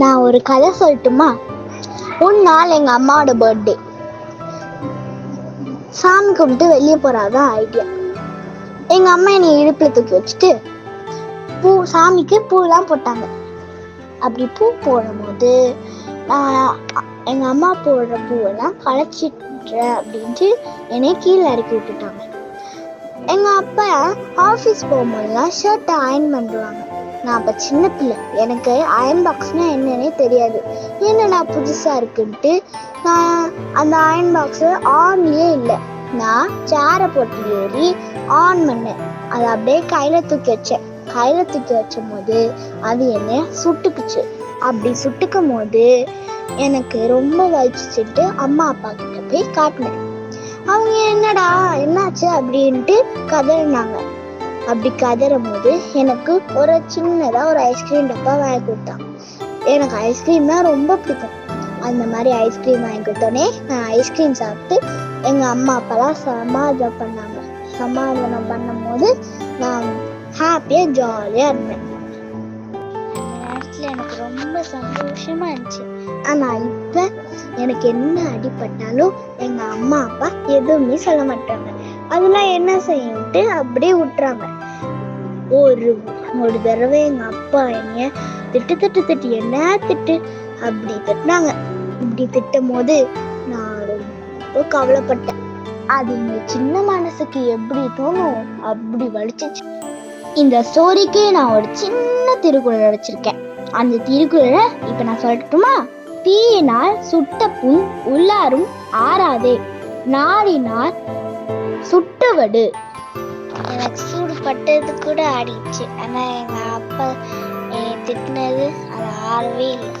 நான் ஒரு கதை சொல்லட்டுமா? ஒரு நாள் எங்கள் அம்மாவோட பர்த்டே சாமி கும்பிட்டு வெளியே போகிறாதான் ஐடியா எங்கள் அம்மா என்னை இடுப்பில் தூக்கி வச்சுட்டு பூ சாமிக்கு பூலாம் போட்டாங்க. அப்படி பூ போடும்போது நான் எங்கள் அம்மா போடுற பூவெல்லாம் களைச்சிட்றேன் அப்படின்ட்டு என்னை கீழே இறக்கி விட்டுட்டாங்க. எங்கள் அப்பா ஆஃபீஸ் போகும்போதெல்லாம் ஷர்ட்டை அயன் பண்ணுவாங்க நான் அப்போ சின்ன பிள்ளை. எனக்கு அயன் பாக்ஸ்னால் என்னன்னே தெரியாது. என்னடா புதுசாக இருக்குன்ட்டு நான் அந்த அயன் பாக்ஸு ஆன்லேயே இல்லை. நான் சேரை போட்டு ஏறி ஆன் பண்ணேன். அதை அப்படியே கையில் தூக்கி வச்சேன். கையில் தூக்கி வச்சும் போது அது என்னை சுட்டுக்குச்சு. அப்படி சுட்டுக்கும் போது எனக்கு ரொம்ப வலிச்சுட்டு அம்மா அப்பா கிட்ட போய் காட்டினேன். அவங்க என்னடா என்னாச்சு அப்படின்ட்டு கதறினாங்க. அப்படி கதறும் போது எனக்கு ஒரு சின்னதாக ஒரு ஐஸ்கிரீம் டப்பா வாங்கி கொடுத்தான். எனக்கு ஐஸ்கிரீம்னா ரொம்ப பிடிக்கும். அந்த மாதிரி ஐஸ்கிரீம் வாங்கி கொடுத்தோடனே நான் ஐஸ்கிரீம் சாப்பிட்டு எங்கள் அம்மா அப்பாலாம் சமாதானம் பண்ணாங்க. சமாதானம் பண்ணும்போது நான் ஹாப்பியாக ஜாலியாக இருந்தேன். நேரத்தில் எனக்கு ரொம்ப சந்தோஷமாக இருந்துச்சு. ஆனால் இப்போ எனக்கு என்ன அடிபட்டாலும் எங்கள் அம்மா அப்பா எதுவுமே சொல்ல மாட்டாங்க. அதெல்லாம் என்ன செய்யும்ட்டு அப்படியே விட்டுறாங்க. ஒரு ஒரு தடவை எங்கள் அப்பா என்னைய திட்டு திட்டு திட்டு என்ன திட்டு? அப்படி திட்டினாங்க. இப்படி திட்டும் போது நான் ரொம்ப கவலைப்பட்டேன். அது இந்த சின்ன மனசுக்கு எப்படி தோணும்? அப்படி வலிச்சிச்சு. இந்த ஸ்டோரிக்கு நான் ஒரு சின்ன திருக்குறள் அடைச்சிருக்கேன் அந்த திருக்குறளை இப்போ நான் சொல்லட்டுமா? தீயினால் சுட்ட புண் உள்ளாரும் ஆறாதே. நாடினார் சுட்டுவடு. எனக்கு சூடு பட்டது கூட ஆடிச்சு ஆனால் எங்கள் அப்பா திட்டினது அது ஆறவே இல்லை.